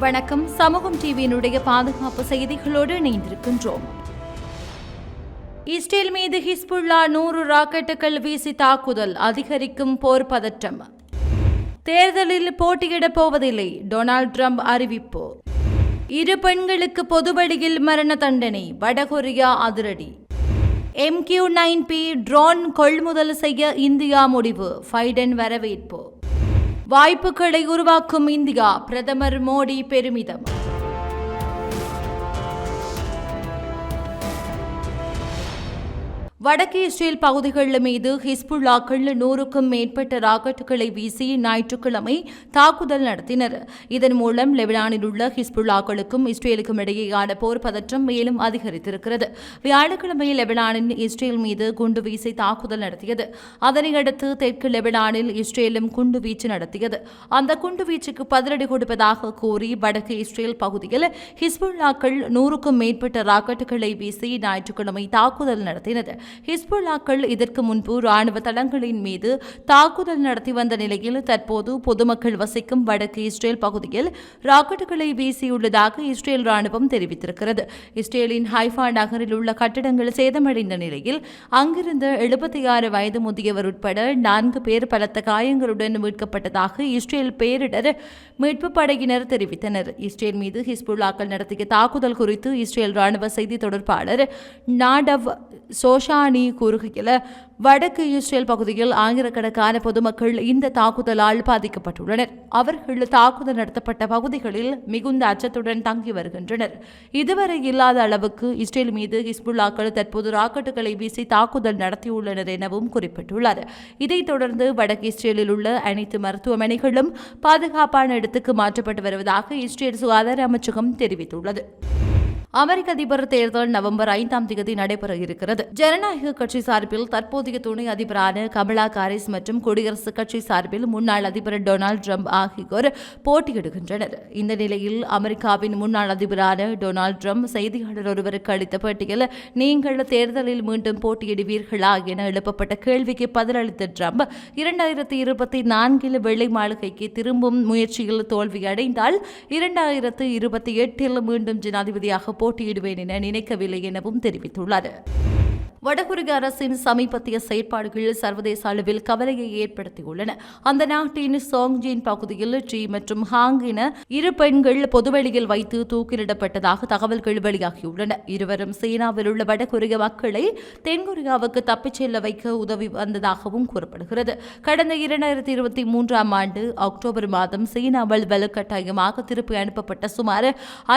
வணக்கம். சமூகம் டிவியினுடைய பாதுகாப்பு செய்திகளோடு இணைந்திருக்கின்றோம். இஸ்ரேல் மீது ஹிஸ்புல்லா நூறு ராக்கெட்டுகள் வீசி தாக்குதல் அதிகரிக்கும் போர் பதற்றம். தேர்தலில் போட்டியிடப் போவதில்லை. டொனால்ட் ட்ரம்ப் அறிவிப்பு. இரு பெண்களுக்கு பொது வழியில் மரண தண்டனை. வடகொரியா அதிரடி. எம்கியூ நைன் பி ட்ரோன் கொள்முதல் செய்ய இந்தியா முடிவு. ஃபைடன் வரவேற்பு. வாய்ப்புகளை உருவாக்கும் இந்தியா பிரதமர் மோடி பெருமிதம். வடக்கு இஸ்ரேல் பகுதிகள் மீது ஹிஸ்புல்லாக்கள் நூறுக்கும் மேற்பட்ட ராக்கெட்டுகளை வீசி ஞாயிற்றுக்கிழமை தாக்குதல் நடத்தினர். இதன் மூலம் லெபனானில் உள்ள ஹிஸ்புல்லாக்களுக்கும் இஸ்ரேலுக்கும் இடையேயான போர் பதற்றம் மேலும் அதிகரித்திருக்கிறது. வியாழக்கிழமை லெபனானின் இஸ்ரேல் மீது குண்டு வீசி தாக்குதல் நடத்தியது. அதனையடுத்து தெற்கு லெபனானில் இஸ்ரேலும் குண்டு வீச்சு நடத்தியது. அந்த குண்டு வீச்சுக்கு பதிலடி கொடுப்பதாக கூறி வடக்கு இஸ்ரேல் பகுதியில் ஹிஸ்புல்லாக்கள் நூறுக்கும் மேற்பட்ட ராக்கெட்டுகளை வீசி ஞாயிற்றுக்கிழமை தாக்குதல் நடத்தினர். ஹிஸ்புல்லாக்கள் இதற்கு முன்பு ராணுவ தளங்களின் மீது தாக்குதல் நடத்தி வந்த நிலையில் தற்போது பொதுமக்கள் வசிக்கும் வடக்கு இஸ்ரேல் பகுதியில் ராக்கெட்டுகளை வீசியுள்ளதாக இஸ்ரேல் ராணுவம் தெரிவித்திருக்கிறது. இஸ்ரேலின் ஹைஃபா நகரில் உள்ள கட்டிடங்கள் சேதமடைந்த நிலையில் அங்கிருந்த எழுபத்தி ஆறு வயது முதியவர் உட்பட நான்கு பேர் பலத்த காயங்களுடன் மீட்கப்பட்டதாக இஸ்ரேல் பேரிடர் மீட்பு படையினர் தெரிவித்தனர். இஸ்ரேல் மீது ஹிஸ்புல்லாக்கள் நடத்திய தாக்குதல் குறித்து இஸ்ரேல் ராணுவ செய்தி தொடர்பாளர் நாடவ் சோஷா கிலானி கூறுகையில் வடக்கு இஸ்ரேல் பகுதியில் ஆயிரக்கணக்கான பொதுமக்கள் இந்த தாக்குதலால் பாதிக்கப்பட்டுள்ளனர். அவர்கள் தாக்குதல் நடத்தப்பட்ட பகுதிகளில் மிகுந்த அச்சத்துடன் தங்கி வருகின்றனர். இதுவரை இல்லாத அளவுக்கு இஸ்ரேல் மீது ஹிஸ்புல்லாக்கள் தற்போது ராக்கெட்டுகளை வீசி தாக்குதல் நடத்தியுள்ளனர் எனவும் குறிப்பிட்டுள்ளார். இதைத் தொடர்ந்து வடக்கு இஸ்ரேலில் உள்ள அனைத்து மருத்துவமனைகளும் பாதுகாப்பான இடத்துக்கு மாற்றப்பட்டு வருவதாக இஸ்ரேல் சுகாதார அமைச்சகம் தெரிவித்துள்ளது. அமெரிக்க அதிபர் தேர்தல் நவம்பர் ஐந்தாம் தேதி நடைபெற இருக்கிறது. ஜனநாயக கட்சி சார்பில் தற்போதைய துணை அதிபரான கமலா காரிஸ் மற்றும் குடியரசுக் கட்சி சார்பில் முன்னாள் அதிபர் டொனால்டு ட்ரம்ப் ஆகியோர் போட்டியிடுகின்றனர். இந்த நிலையில் அமெரிக்காவின் முன்னாள் அதிபரான டொனால்டு ட்ரம்ப் செய்தியாளர் ஒருவருக்கு அளித்த பேட்டியில் நீங்கள் தேர்தலில் மீண்டும் போட்டியிடுவீர்களா என எழுப்பப்பட்ட கேள்விக்கு பதிலளித்த ட்ரம்ப் இரண்டாயிரத்தி இருபத்தி நான்கில் வெள்ளை மாளிகைக்கு திரும்பும் முயற்சியில் தோல்வியடைந்தால் இரண்டாயிரத்து இருபத்தி எட்டில் மீண்டும் ஜனாதிபதியாக போட்டியிடுவேன் என நினைக்கவில்லை எனவும் தெரிவித்துள்ளார் வடகொரிய அரசின் சமீபத்திய செயற்பாடுகள் சர்வதேச அளவில் கவலையை ஏற்படுத்தியுள்ளன. அந்த நாட்டின் சோங்ஜின் பகுதியில் டி மற்றும் ஹாங் என இரு பெண்கள் பொதுவெளியில் வைத்து தூக்கிலிடப்பட்டதாக தகவல்கள் வெளியாகியுள்ளன. இருவரும் சீனாவில் உள்ள வடகொரிய மக்களை தென்கொரியாவுக்கு தப்பிச் செல்ல வைக்க உதவி வந்ததாகவும் கூறப்படுகிறது. கடந்த இரண்டாயிரத்தி இருபத்தி மூன்றாம் ஆண்டு அக்டோபர் மாதம் சீனாவில் வலுக்கட்டாயமாக திருப்பி அனுப்பப்பட்ட சுமார்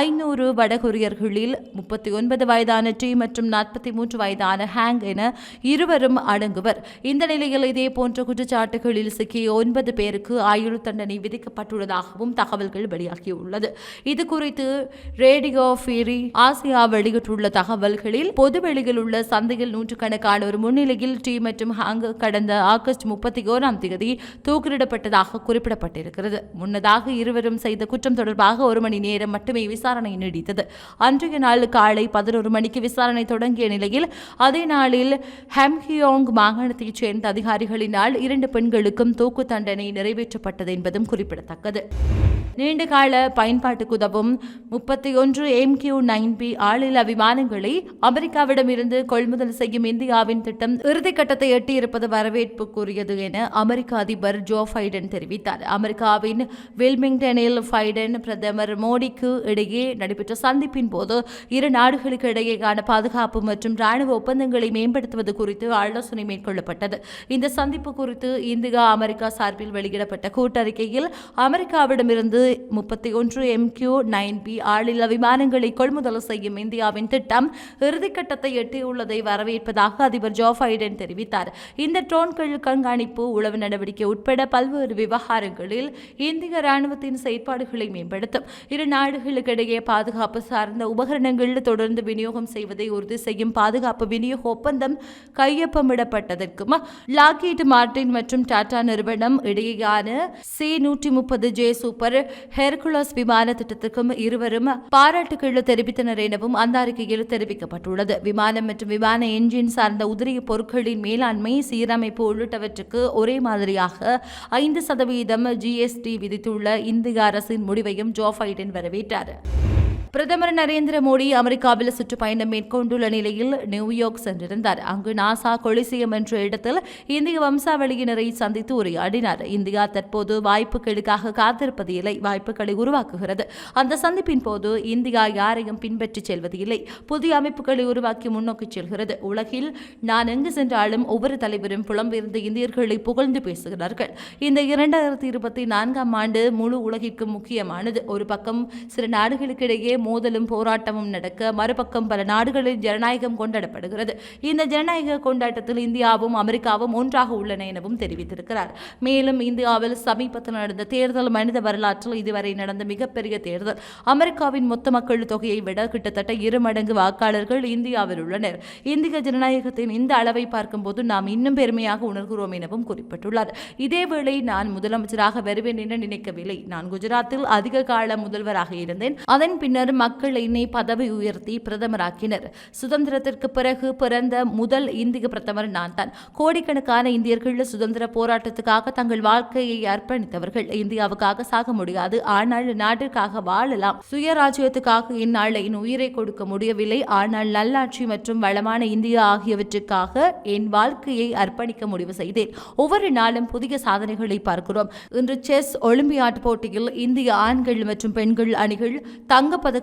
ஐநூறு வடகொரியர்களில் முப்பத்தி ஒன்பது வயதான டி மற்றும் நாற்பத்தி மூன்று வயதான ஹேங் என இருவரும் அடங்குவர். இந்த நிலையில் இதே போன்ற குற்றச்சாட்டுகளில் சிக்கிய ஒன்பது பேருக்கு ஆயுள் தண்டனை விதிக்கப்பட்டுள்ளதாகவும் தகவல்கள் வெளியாகியுள்ளது. இது குறித்து ரேடியோ ஃபீரி ஆசியா வெளியிட்டுள்ள தகவல்களில் பொதுவெளியில் உள்ள சந்தையில் நூற்றுக்கணக்கானோர் முன்னிலையில் டி மற்றும் ஹாங் கடந்த ஆகஸ்ட் முப்பத்தி ஓராம் தேதி தூக்கிலிடப்பட்டதாக குறிப்பிடப்பட்டிருக்கிறது. முன்னதாக இருவரும் செய்த குற்றம் தொடர்பாக ஒரு மணி நேரம் மட்டுமே விசாரணை நீடித்தது. அன்றைய நாள் காலை பதினோரு மணிக்கு விசாரணை தொடங்கிய நிலையில் அதே நாளில் ஹெம்ஹியோங் மாகாணத்தைச் சேர்ந்த அதிகாரிகளினால் இரண்டு பெண்களுக்கும் தூக்கு தண்டனை நிறைவேற்றப்பட்டது என்பதும் குறிப்பிடத்தக்கது. நீண்டகால பயன்பாட்டுக்கு உதவும் முப்பத்தி ஒன்று எம் கியூ நைன் பி ஆளில்லா விமானங்களை அமெரிக்காவிடமிருந்து கொள்முதல் செய்யும் இந்தியாவின் திட்டம் இறுதிக்கட்டத்தை எட்டியிருப்பது வரவேற்புக்குரியது என அமெரிக்க அதிபர் ஜோ ஃபைடன் தெரிவித்தார். அமெரிக்காவின் வில்மிங்டனில் ஃபைடன் பிரதமர் மோடிக்கு இடையே நடைபெற்ற சந்திப்பின் போது இரு நாடுகளுக்கு இடையேயான பாதுகாப்பு மற்றும் ராணுவ ஒப்பந்தங்கள் மேம்படுத்துவது குறித்து ஆலோசனை மேற்கொள்ளப்பட்டது. இந்த சந்திப்பு குறித்து இந்தியா அமெரிக்கா சார்பில் வெளியிடப்பட்ட கூட்டறிக்கையில் அமெரிக்காவிடமிருந்து முப்பத்தி ஒன்று எம் கியூ நைன் பி ஆளில்லா விமானங்களை கொள்முதல் செய்யும் இந்தியாவின் திட்டம் இறுதிக்கட்டத்தை எட்டியுள்ளதை வரவேற்பதாக அதிபர் ஜோ பைடன் தெரிவித்தார். இந்த ட்ரோன்கள் கண்காணிப்பு உளவு நடவடிக்கை உட்பட பல்வேறு விவகாரங்களில் இந்திய ராணுவத்தின் செயற்பாடுகளை மேம்படுத்தும். இரு நாடுகளுக்கிடையே பாதுகாப்பு சார்ந்த உபகரணங்கள் தொடர்ந்து விநியோகம் செய்வதை உறுதி செய்யும் பாதுகாப்பு விநியோக ஒப்பந்தம் கையொப்பமிடப்பட்டதற்கும்? லாக்கீட் மார்டின் மற்றும் டாடா நிறுவனம் இடையேயான சி நூற்றி முப்பது ஜே சூப்பர் ஹெர்குலஸ் விமான திட்டத்திற்கும் இருவரும் பாராட்டுகள் தெரிவித்தனர் எனவும் அந்த அறிக்கையில் தெரிவிக்கப்பட்டுள்ளது. விமானம் மற்றும் விமான என்ஜின் சார்ந்த உதிரிய பொருட்களின் மேலாண்மை சீரமைப்பு உள்ளிட்டவற்றுக்கு ஒரே மாதிரியாக ஐந்து சதவீதம் ஜிஎஸ்டி விதித்துள்ள இந்திய அரசின் முடிவையும் ஜோ பைடன் வரவேற்றார். பிரதமர் நரேந்திர மோடி அமெரிக்காவில் சுற்றுப்பயணம் மேற்கொண்டுள்ள நிலையில் நியூயார்க் சென்றிருந்தார். அங்கு நாசா கொலிசியம் என்ற இடத்தில் இந்திய வம்சாவளியினரை சந்தித்து உரையாடினார். இந்தியா தற்போது வாய்ப்புகளுக்காக காத்திருப்பது இல்லை வாய்ப்புகளை உருவாக்குகிறது. அந்த சந்திப்பின் போது இந்தியா யாரையும் பின்பற்றிச் செல்வது இல்லை புதிய அமைப்புகளை உருவாக்கி முன்னோக்கி செல்கிறது. உலகில் நான் எங்கு சென்றாலும் ஒவ்வொரு தலைவரும் புலம்பெயர்ந்த இந்தியர்களை புகழ்ந்து பேசுகிறார்கள். இந்த இரண்டாயிரத்தி இருபத்தி நான்காம் ஆண்டு முழு உலகிற்கும் முக்கியமானது. ஒரு பக்கம் சில நாடுகளுக்கிடையே மோதலும் போராட்டமும் நடக்க மறுபக்கம் பல நாடுகளில் ஜனநாயகம் கொண்டாடப்படுகிறது. இந்த ஜனநாயக கொண்டாட்டத்தில் இந்தியாவும் அமெரிக்காவும் ஒன்றாக உள்ளன எனவும் தெரிவித்திருக்கிறார். மேலும் இந்தியாவில் சமீபத்தில் நடந்த தேர்தல் மனித வரலாற்றில் இதுவரை நடந்த மிகப்பெரிய தேர்தல். அமெரிக்காவின் மொத்த மக்கள் தொகையை விட கிட்டத்தட்ட இரு மடங்கு வாக்காளர்கள் இந்தியாவில் உள்ளனர். இந்திய ஜனநாயகத்தின் இந்த அளவை பார்க்கும்போது நாம் இன்னும் பெருமையாக உணர்கிறோம் எனவும் குறிப்பிட்டுள்ளார். இதேவேளை நான் முதலமைச்சராக வருவேன் என நினைக்கவில்லை. நான் குஜராத்தில் அதிக கால முதல்வராக இருந்தேன். அதன் பின்னர் மக்கள் என்னை பதவி உயர்த்தி பிரதமராக்கினர். சுதந்திரத்திற்கு பிறகு பிறந்த முதல் இந்திய பிரதமர் நான் தான் கோடிக்கணக்கான இந்தியர்கள் சுதந்திர போராட்டத்துக்காக தங்கள் வாழ்க்கையை அர்ப்பணித்தவர்கள். இந்தியாவுக்காக சாக முடியாது. ஆனால் நாட்டிற்காக வாழலாம். சுயராஜ்யத்துக்காக என்னால் என் உயிரை கொடுக்க முடியவில்லை. ஆனால் நல்லாட்சி மற்றும் வளமான இந்தியா ஆகியவற்றுக்காக என் வாழ்க்கையை அர்ப்பணிக்க முடிவு செய்தேன். ஒவ்வொரு நாளும் புதிய சாதனைகளை பார்க்கிறோம். இன்று செஸ் ஒலிம்பியாட் போட்டியில் இந்திய ஆண்கள் மற்றும் பெண்கள் அணிகள் தங்கப்பதக்கம்